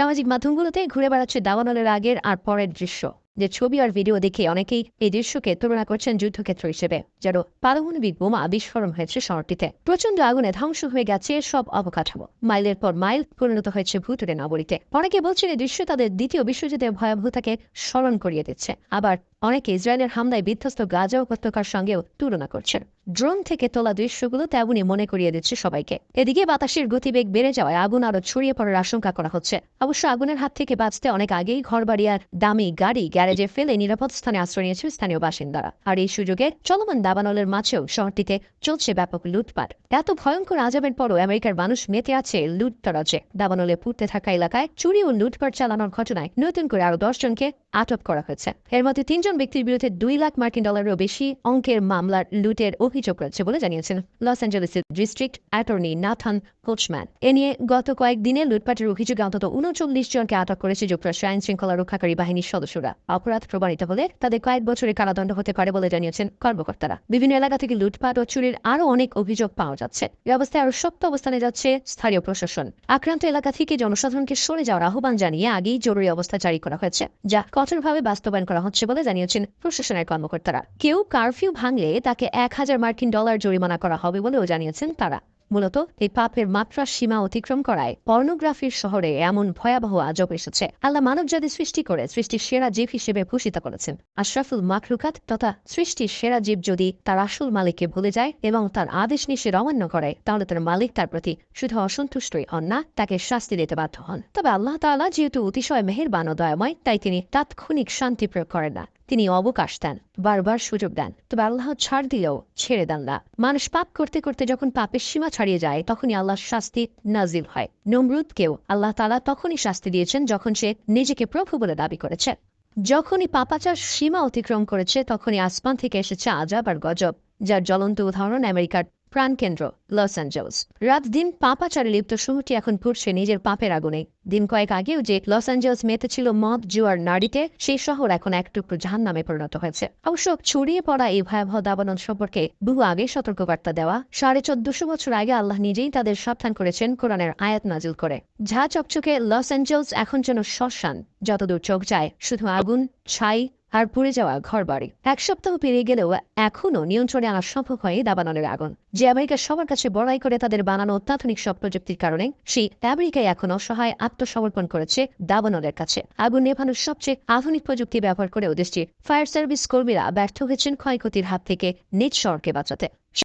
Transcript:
সামাজিক মাধ্যমগুলোতে ঘুরে বেড়াচ্ছে দাবানলের আগের আর পরের দৃশ্য। যে ছবি আর ভিডিও দেখে অনেকেই এই দৃশ্যকে তুলনা করছেন যুদ্ধক্ষেত্র হিসেবে, যেন পারমাণবিক বোমা বিস্ফোরণ হয়েছে শহরটিতে। প্রচণ্ড আগুনে ধ্বংস হয়ে গেছে সব অবকাঠামো। মাইলের পর মাইল পরিণত হয়েছে ভুতুরে নগরীতে। অনেকে বলছেন এই দৃশ্য তাদের দ্বিতীয় বিশ্বযুদ্ধের ভয়াবহতাকে স্মরণ করিয়ে দিচ্ছে। আবার অনেকে ইসরায়েলের হামলায় বিধ্বস্ত গাজা উপত্যকার সঙ্গেও তুলনা করছেন। ড্রোন থেকে তোলা দৃশ্যগুলো তেমনই মনে করিয়ে দিচ্ছে সবাইকে। এদিকে বাতাসের গতিবেগ বেড়ে যাওয়ায় আগুন আরও ছড়িয়ে পড়ার আশঙ্কা করা হচ্ছে। অবশ্য আগুনের হাত থেকে বাঁচতে অনেক আগেই ঘরবাড়ি আর দামি গাড়ি গ্যারেজে ফেলে নিরাপদ স্থানে আশ্রয় নিয়েছে স্থানীয় বাসিন্দারা। আর এই সুযোগে চলমান দাবানলের মাঝেও শহরটিতে চলছে ব্যাপক লুটপাট। এত ভয়ঙ্কর আজাবের পরও আমেরিকার মানুষ মেতে আছে লুটতরাজে। দাবানলে পুড়তে থাকা এলাকায় চুরি ও লুটপাট চালানোর ঘটনায় নতুন করে আরও দশজনকে আটক করা হয়েছে। এর মধ্যে তিনজন ব্যক্তির বিরুদ্ধে দুই লাখ মার্কিন ডলারেরও বেশি অঙ্কের মামলার লুটের অভিযোগ রয়েছে বলে জানিয়েছেন লস অ্যাঞ্জেলেসের ডিস্ট্রিক্ট অ্যাটর্নি নাথান কোচম্যান। এ নিয়ে গত কয়েকদিনে লুটপাটের অভিযোগে অন্তত উনচল্লিশ জনকে আটক করেছে যুক্তরাষ্ট্র আইন শৃঙ্খলা রক্ষাকারী বাহিনীর সদস্যরা। অপরাধ প্রমাণিত হলে তাদের কয়েক বছরের কারাদণ্ড হতে পারে বলে জানিয়েছেন কর্মকর্তারা। বিভিন্ন এলাকা থেকে লুটপাট ও চুরির আরও অনেক অভিযোগ পাওয়া যাচ্ছে। এই অবস্থায় আরও শক্ত অবস্থানে যাচ্ছে স্থানীয় প্রশাসন। আক্রান্ত এলাকা থেকে জনসাধারণকে সরে যাওয়ার আহ্বান জানিয়ে আগেই জরুরি অবস্থা জারি করা হয়েছে, যা কঠোরভাবে বাস্তবায়ন করা হচ্ছে বলে জানিয়েছেন প্রশাসনের কর্মকর্তারা। কেউ কারফিউ ভাঙলে তাকে এক হাজার মার্কিন ডলার জরিমানা করা হবে বলেও জানিয়েছেন তারা। মূলত এই পাপের মাত্রা সীমা অতিক্রম করায় পর্নোগ্রাফির শহরে এমন ভয়াবহ আজব এসেছে। আল্লাহ মানবজাতি সৃষ্টি করে সৃষ্টির সেরা জীব হিসেবে ভূষিত করেছেন। আশরাফুল মাকরুকাত তথা সৃষ্টির সেরা জীব যদি তার আসল মালিককে ভুলে যায় এবং তার আদেশ নিষেধ অমান্য করে, তাহলে তার মালিক তার প্রতি শুধু অসন্তুষ্টই হন না, তাকে শাস্তি দিতে বাধ্য হন। তবে আল্লাহ তাআলা যেহেতু অতিশয় মেহেরবান ও দয়াময়, তাই তিনি তাৎক্ষণিক শান্তি প্রয়োগ করেন না। তিনি অবকাশ দেন, বারবার সুযোগ দেন। তবে আল্লাহ ছাড় দিলেও ছেড়ে দেন না। মানুষ পাপ করতে করতে যখন পাপের সীমা ছাড়িয়ে যায়, তখনই আল্লাহর শাস্তি নাজিল হয়। নমরুদকেও আল্লাহ তালা তখনই শাস্তি দিয়েছেন যখন সে নিজেকে প্রভু বলে দাবি করেছে। যখনই পাপাচার সীমা অতিক্রম করেছে, তখনই আসমান থেকে এসেছে আজাব আর গজব, যার জ্বলন্ত উদাহরণ আমেরিকার প্রাণকেন্দ্র লস অ্যাঞ্জেলস। রাত দিন পাপাচারে লিপ্ত শহরটি এখন পুড়ছে নিজের পাপের আগুনে। দিন কয়েক আগেও যে লস অ্যাঞ্জেলস মেতে ছিল মদ, জুয়ার, নারীতে, সেই শহর এখন এক টুকরো জাহান নামে পরিণত হয়েছে। অবশ্য ছড়িয়ে পড়া এই ভয়াবহ দাবানন সম্পর্কে বহু আগে সতর্কবার্তা দেওয়া। সাড়ে চোদ্দশো বছর আগে আল্লাহ নিজেই তাদের সাবধান করেছেন কোরআনের আয়াত নাজিল করে। ঝা চকচকে লস অ্যাঞ্জেলস এখন যেন শ্মশান, যতদূর চোখ যায় শুধু আগুন, ছাই আর পুড়ে যাওয়া ঘর বাড়ি এক সপ্তাহ পেরিয়ে গেলেও এখনও নিয়ন্ত্রণে আনা সম্ভব হয় দাবানলের আগুন। যে আমেরিকা সবার কাছে বড়াই করে তাদের বানানো অত্যাধুনিক সব প্রযুক্তির কারণে, সেই আমেরিকায় এখন অসহায় আত্মসমর্পণ করেছে দাবানলের কাছে। আগুন নেভানোর সবচেয়ে আধুনিক প্রযুক্তি ব্যবহার করেও দেশটির ফায়ার সার্ভিস কর্মীরা ব্যর্থ হয়েছেন ক্ষয়ক্ষতির হাত থেকে নিজ শহরকে বাঁচাতে।